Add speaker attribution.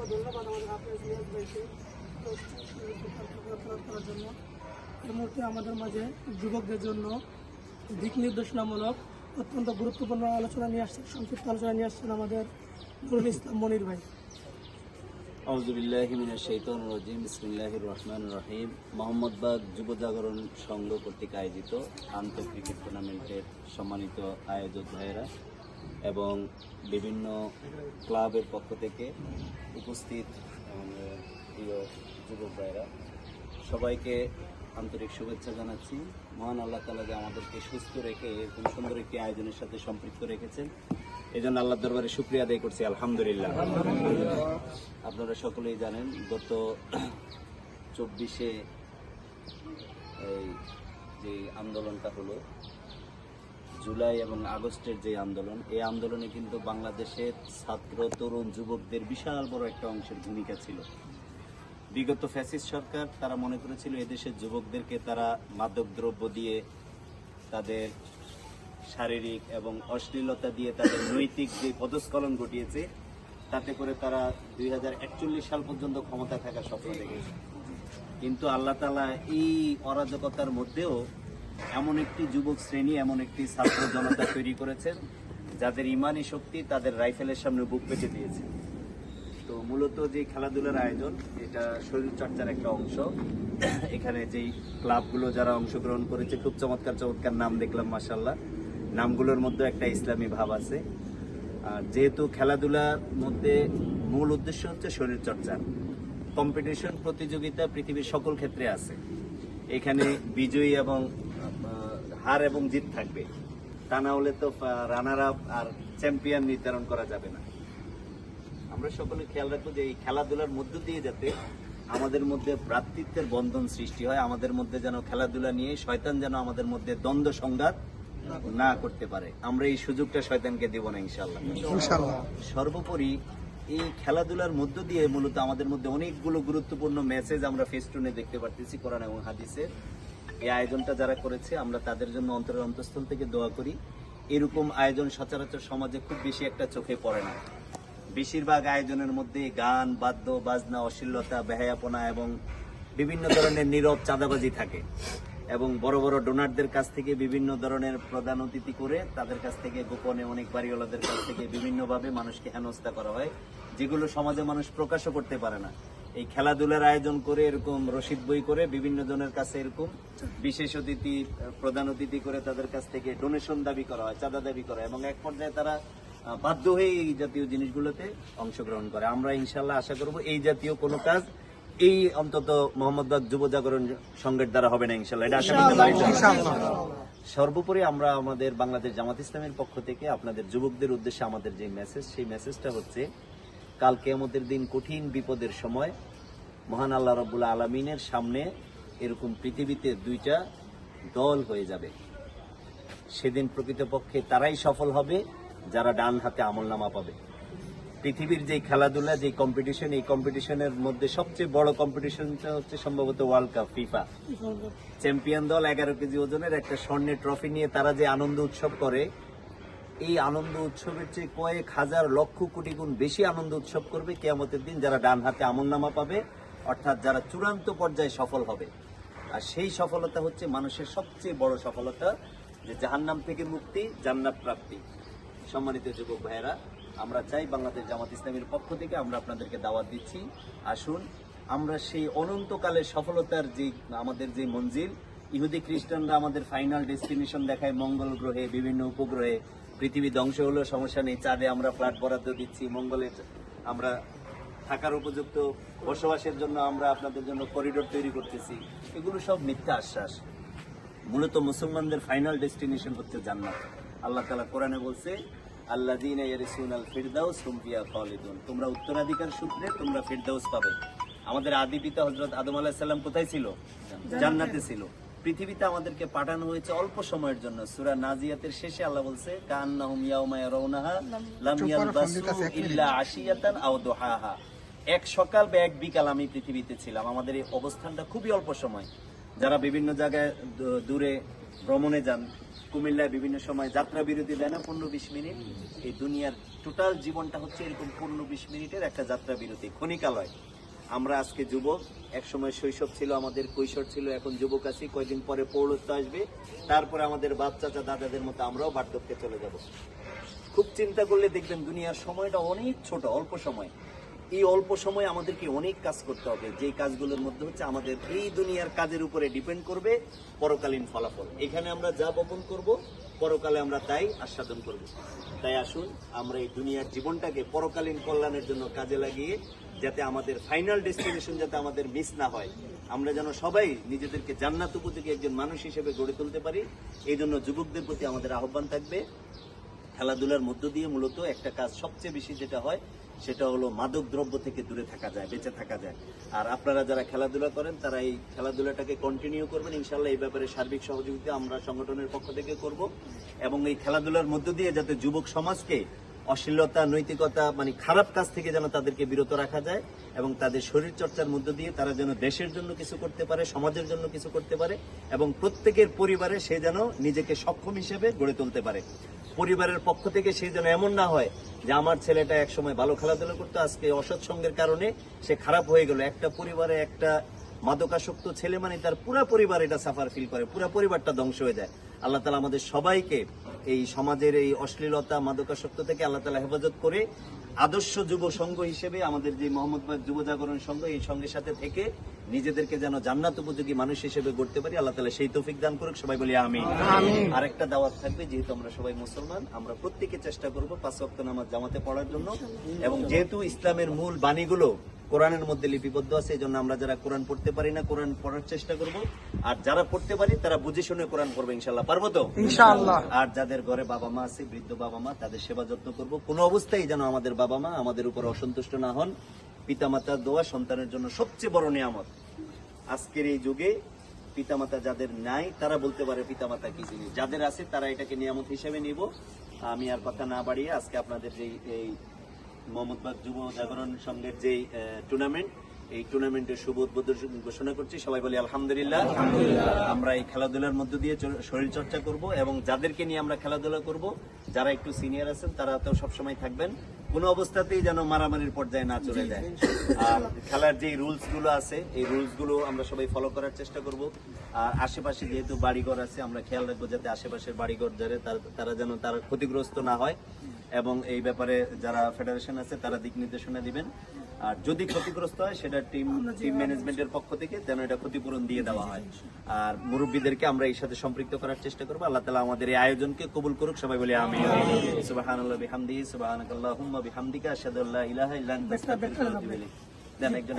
Speaker 1: অসংখ্য আমাদের এর মুহূর্তে আমাদের মাঝে যুবকদের জন্য দিক নির্দেশনামূলক অত্যন্ত গুরুত্বপূর্ণ আলোচনা নিয়ে আসছেন, সংক্ষিপ্ত আলোচনা নিয়ে আসছেন আমাদের নুরুল ইসলাম মনির ভাই।
Speaker 2: রহিম। সংঘ কর্তৃক আয়োজিত আন্তঃ ক্রিকেট টুর্নামেন্টের সম্মানিত আয়োজক ভাইয়েরা এবং বিভিন্ন ক্লাবের পক্ষ থেকে উপস্থিত প্রিয় যুবক ভাইয়েরা সবাইকে আন্তরিক শুভেচ্ছা জানাচ্ছি। মহান আল্লাহ তালা যে আমাদেরকে সুস্থ রেখে এরকম সুন্দর একটি আয়োজনের সাথে সম্পৃক্ত রেখেছেন এই জন্য আল্লাহ দরবারে শুক্রিয়া আদায় করছি, আলহামদুলিল্লাহ। আপনারা সকলেই জানেন, গত চব্বিশে এই যে আন্দোলনটা হলো জুলাই এবং আগস্টের যে আন্দোলন, এই আন্দোলনে কিন্তু বাংলাদেশের ছাত্র, তরুণ, যুবকদের বিশাল বড় একটা অংশের ভূমিকা ছিল। বিগত ফ্যাসিস্ট সরকার, তারা মনে করেছিল এদেশের যুবকদেরকে তারা মাদকদ্রব্য দিয়ে তাদের শারীরিক এবং অশ্লীলতা দিয়ে তাদের নৈতিক যে পদস্খলন ঘটিয়েছে, তাতে করে তারা দুই হাজার একচল্লিশ সাল পর্যন্ত ক্ষমতা থাকার স্বপ্ন দেখেছে। কিন্তু আল্লাহ তালা এই অরাজকতার মধ্যেও এমন একটি যুবক শ্রেণি, এমন একটি ছাত্র জনতা তৈরি করেছেন যাদের ইমানি শক্তি তাদের রাইফেলের সামনে বুক পেতে দিয়েছে। তো মূলত যে খেলাধুলার আয়োজন, এটা শরীর চর্চার একটা অংশ। এখানে যেই ক্লাবগুলো যারা অংশগ্রহণ করেছে, খুব চমৎকার চমৎকার নাম দেখলাম মাসাল্লাহ নামগুলোর মধ্যে একটা ইসলামী ভাব আছে। আর যেহেতু খেলাধুলার মধ্যে মূল উদ্দেশ্য হচ্ছে শরীর চর্চা কম্পিটিশন প্রতিযোগিতা পৃথিবীর সকল ক্ষেত্রে আছে। এখানে বিজয়ী এবং হার এবং জিত থাকবে। তা না হলে তো রানার আপ আর চ্যাম্পিয়ন নির্ধারণ করা যাবে না। আমরা সকলে খেয়াল রাখব যে এই খেলাধুলার মধ্য দিয়ে যাতে আমাদের মধ্যে ভ্রাতৃত্বের বন্ধন সৃষ্টি হয় আমাদের মধ্যে যেন খেলাধুলা নিয়ে শয়তান যেন আমাদের মধ্যে দ্বন্দ্ব সংঘাত না করতে পারে। আমরা এই সুযোগটা শয়তানকে দেব না ইনশাল্লাহ সর্বোপরি এই খেলাধুলার মধ্য দিয়ে মূলত আমাদের মধ্যে অনেকগুলো গুরুত্বপূর্ণ মেসেজ আমরা ফেস্টুনে দেখতে পারতেছি কোরআন এবং হাদিসের এই আয়োজনটা যারা করেছে, আমরা তাদের জন্য অন্তরের অন্তঃস্থল থেকে দোয়া করি। এরকম আয়োজন সচরাচর সমাজে খুব বেশি একটা চোখে পড়ে না। বেশিরভাগ আয়োজনের মধ্যে গান, বাদ্য, বাজনা, অশ্লীলতা, বেহায়াপনা এবং বিভিন্ন ধরনের নীরব চাঁদাবাজি থাকে এবং বড় বড় ডোনারদের কাছ থেকে বিভিন্ন ধরনের প্রধান অতিথি করে তাদের কাছ থেকে গোপনে অনেক বাড়িওয়ালাদের কাছ থেকে বিভিন্নভাবে মানুষকে হেনস্থা করা হয়, যেগুলো সমাজে মানুষ প্রকাশও করতে পারে না। এই খেলাধুলার আয়োজন করে এরকম রসিদ বই করে বিভিন্ন জনের কাছে এরকম বিশেষ অতিথি প্রধান অতিথি করে তাদের কাছ থেকে ডোনেশন দাবি করা হয় চাঁদা দাবি করা এবং এক পর্যায়ে তারা বাধ্য হয়ে এই জাতীয় জিনিসগুলোতে অংশগ্রহণ করে। আমরা ইনশাল্লাহ আশা করব এই জাতীয় কোনো কাজ এই অন্তত মোহাম্মদবাগ যুব জাগরণ সংঘের দ্বারা হবে না ইনশাল্লাহ এটা আশা করতে পারি। সর্বোপরি আমরা আমাদের বাংলাদেশ জামাত ইসলামের পক্ষ থেকে আপনাদের যুবকদের উদ্দেশ্যে আমাদের যে মেসেজ সেই মেসেজটা হচ্ছে কাল কেয়ামতের দিন কঠিন বিপদের সময় মহান আল্লাহ রব্বুল আলমিনের সামনে এরকম পৃথিবীতে দুইটা দল হয়ে যাবে। সেদিন প্রকৃতপক্ষে তারাই সফল হবে যারা ডান হাতে আমলনামা পাবে। পৃথিবীর যে খেলাধুলা যে কম্পিটিশন এই কম্পিটিশনের মধ্যে সবচেয়ে বড় কম্পিটিশনটা হচ্ছে সম্ভবত ওয়ার্ল্ড কাপ ফিফা চ্যাম্পিয়ন দল এগারো কেজি ওজনের একটা স্বর্ণের ট্রফি নিয়ে তারা যে আনন্দ উৎসব করে এই আনন্দ উৎসবের চেয়ে কয়েক হাজার লক্ষ কোটি গুণ বেশি আনন্দ উৎসব করবে কেয়ামতের দিন যারা ডান হাতে আমলনামা পাবে, অর্থাৎ যারা চূড়ান্ত পর্যায়ে সফল হবে। আর সেই সফলতা হচ্ছে মানুষের সবচেয়ে বড় সফলতা, যে জাহান্নাম থেকে মুক্তি, জান্নাত প্রাপ্তি। সম্মানিত যুবক ভাইয়েরা, আমরা চাই বাংলাদেশ জামাত ইসলামের পক্ষ থেকে আমরা আপনাদেরকে দাওয়াত দিচ্ছি। আসুন, আমরা সেই অনন্তকালের সফলতার যে আমাদের যে মঞ্জিল, ইহুদি খ্রিস্টানরা আমাদের ফাইনাল ডেস্টিনেশন দেখায় মঙ্গল গ্রহে, বিভিন্ন উপগ্রহে। পৃথিবী ধ্বংস হলেও সমস্যা নেই। চাঁদে আমরা ফ্ল্যাট বরাদ্দ দিচ্ছি, মঙ্গলে আমরা থাকার উপযুক্ত বসবাসের জন্য আমরা আপনাদের জন্য করিডোর তৈরি করতেছি। এগুলো সব মিথ্যা আশ্বাস। মূলত মুসলমানদের ফাইনাল ডেস্টিনেশন হচ্ছে জান্নাত। আল্লাহ তালা কোরআনে বলছে আল্লাহ আল ফিরদাউস হুমফিয়া খালিদুন। তোমরা উত্তরাধিকার সূত্রে তোমরা ফিরদাউস পাবে। আমাদের আদি পিতা হজরত আদম আলাহিসাল্লাম কোথায় ছিল? জান্নাতে ছিল। পৃথিবীতে আমাদেরকে পাঠানো হয়েছে অল্প সময়ের জন্য। সুরা নাজিয়াতের শেষে আল্লাহ বলছে কান্নাহুম ইয়াউমা ইয়ারাউনাহা লাম ইয়ালবাসু ইল্লা আশিয়াতান আও দুহাহা। এক সকাল বা এক বিকাল আমি পৃথিবীতে ছিলাম। আমাদের এই অবস্থানটা খুবই অল্প সময়। যারা বিভিন্ন জায়গায় দূরে ভ্রমণে যান কুমিল্লায় বিভিন্ন সময় যাত্রা বিরতি দেয় না পনেরো বিশ মিনিট। এই দুনিয়ার টোটাল জীবনটা হচ্ছে এরকম পনেরো বিশ মিনিটের একটা যাত্রা বিরতি ক্ষণিকালয় আমরা আজকে যুবক, একসময় শৈশব ছিল, আমাদের কৈশোর ছিল, এখন যুবক আছি, কয়দিন পরে পৌরত্ব আসবে। তারপরে আমাদের বাচ্চা চা দাদাদের মতো আমরাও বার্ধক্যে চলে যাব। খুব চিন্তা করলে দেখবেন দুনিয়ার সময়টা অনেক ছোট, অল্প সময়। এই অল্প সময় আমাদেরকে অনেক কাজ করতে হবে। যে কাজগুলোর মধ্যে হচ্ছে আমাদের এই দুনিয়ার কাজের উপরে ডিপেন্ড করবে পরকালীন ফলাফল। এখানে আমরা যা বপন করব, পরকালে আমরা তাই আস্বাদন করব। তাই আসুন, আমরা এই দুনিয়ার জীবনটাকে পরকালীন কল্যাণের জন্য কাজে লাগিয়ে যাতে আমাদের ফাইনাল ডেস্টিনেশন যাতে আমাদের মিস না হয়। আমরা যেন সবাই নিজেদেরকে জান্নাত উপযোগী একজন মানুষ হিসেবে গড়ে তুলতে পারি এই জন্য যুবকদের প্রতি আমাদের আহ্বান থাকবে। খেলাধুলার মধ্য দিয়ে মূলত একটা কাজ সবচেয়ে বেশি যেটা হয়, সেটা হলো মাদক দ্রব্য থেকে দূরে থাকা যায়, বেঁচে থাকা যায়। আর আপনারা যারা খেলাধুলা করেন, তারা এই খেলাধুলাটাকে কন্টিনিউ করবেন। ইনশাল্লাহ এই ব্যাপারে সার্বিক সহযোগিতা আমরা সংগঠনের পক্ষ থেকে করব। এবং এই খেলাধুলার মধ্য দিয়ে যাতে যুবক সমাজকে অশ্লীলতা, নৈতিকতা মানে খারাপ কাজ থেকে যেন তাদেরকে বিরত রাখা যায় এবং তাদের শরীর চর্চার মধ্য দিয়ে তারা যেন দেশের জন্য কিছু করতে পারে, সমাজের জন্য কিছু করতে পারে এবং প্রত্যেকের পরিবারে সে যেন নিজেকে সক্ষম হিসেবে গড়ে তুলতে পারে। পরিবারের পক্ষ থেকে সে যেন এমন না হয় যে আমার ছেলেটা একসময় ভালো খেলাধুলা করতো, আজকে অসৎ সঙ্গের কারণে সে খারাপ হয়ে গেল। একটা পরিবারে একটা মাদকাসক্ত ছেলে মানে তার পুরা পরিবার এটা সাফার ফিল করে, পুরা পরিবারটা ধ্বংস হয়ে যায়। আল্লাহ তালা আমাদের সবাইকে এই সমাজের এই অশ্লীলতা মাদকাসক্ত থেকে আল্লাহ তালা হেফাজত করে আদর্শ যুব সংঘ হিসেবে আমাদের যে মোহাম্মদবাদ যুব জাগরণ সংঘ এই সঙ্গের সাথে থেকে নিজেদেরকে যেন জান্নাত উপযোগী মানুষ হিসেবে গড়তে পারি আল্লাহ তালা সেই তৌফিক দান করুক সবাই বলি আমি আরেকটা দাওয়াত থাকবে যেহেতু আমরা সবাই মুসলমান আমরা প্রত্যেকে চেষ্টা করব পাঁচ ওয়াক্ত নামাজ জামাতে পড়ার জন্য। এবং যেহেতু ইসলামের মূল বাণীগুলো কোরআনের মধ্যে লিপিবদ্ধ আছে এই জন্য আমরা যারা কোরআন পড়তে পারি না কোরআন পড়ার চেষ্টা করব। আর যারা পড়তে পারি তারা বুঝে শুনে কোরআন পড়বে ইনশাল্লাহ পারব তো?
Speaker 1: ইনশাআল্লাহ।
Speaker 2: আর যাদের ঘরে বাবা মা আছে বৃদ্ধ বাবা মা তাদের সেবা যত্ন করব। কোনো অবস্থায় যেন আমাদের বাবা মা আমাদের উপর অসন্তুষ্ট না হন পিতামাতার দোয়া সন্তানের জন্য সবচেয়ে বড় নিয়ামত। আজকের এই যুগে পিতামাতা যাদের নাই তারা বলতে পারে পিতামাতা কি জিনিস? যাদের আছে তারা এটাকে নিয়ামত হিসেবে নিব। আমি আর কথা না বাড়িয়ে আজকে আপনাদের এই মোহাম্মদবাগ যুব জাগরণ সংঘের যেই টুর্নামেন্ট এই টুর্নামেন্টের শুভ উদ্বোধন ঘোষণা করছি। সবাই বলি আলহামদুলিল্লাহ। আমরা এই খেলাধুলার মধ্য দিয়ে শরীর চর্চা করব এবং যাদেরকে নিয়ে আমরা খেলাধুলা করব যারা একটু সিনিয়র আছেন তারা তো সবসময় থাকবেন। কোনো অবস্থাতেই যেন মারামারির পর্যায়ে না চলে যায়। আর খেলার যে রুলসগুলো আছে এই রুলসগুলো আমরা সবাই ফলো করার চেষ্টা করব। আর আশেপাশে যেহেতু বাড়িঘর আছে আমরা খেয়াল রাখব যাতে আশেপাশের বাড়িঘর যারা তারা যেন তারা ক্ষতিগ্রস্ত না হয়। এবং এই ব্যাপারে যারা ফেডারেশন আছে তারা দিক নির্দেশনা দিবেন। আর যদি ক্ষতিগ্রস্ত হয় সেটা টিম টিম ম্যানেজমেন্টের পক্ষ থেকে যেন এটা ক্ষতিপূরণ দিয়ে দেওয়া হয়। আর মুরব্বীদেরকে আমরা এই সাথে সম্পৃক্ত করার চেষ্টা করব। আল্লাহ তালা আমাদের এই আয়োজনকে কবুল করুক সবাই বলে আমি সুবাহানাল্লাহ বিহামদিহি সুবহানাকাল্লাহুম্মা বিহামদিকা আল্লা ইলাহা ইল্লা আনতা আস্তাগফিরুকা ওয়া আতুবু ইলাইক। দেন একজন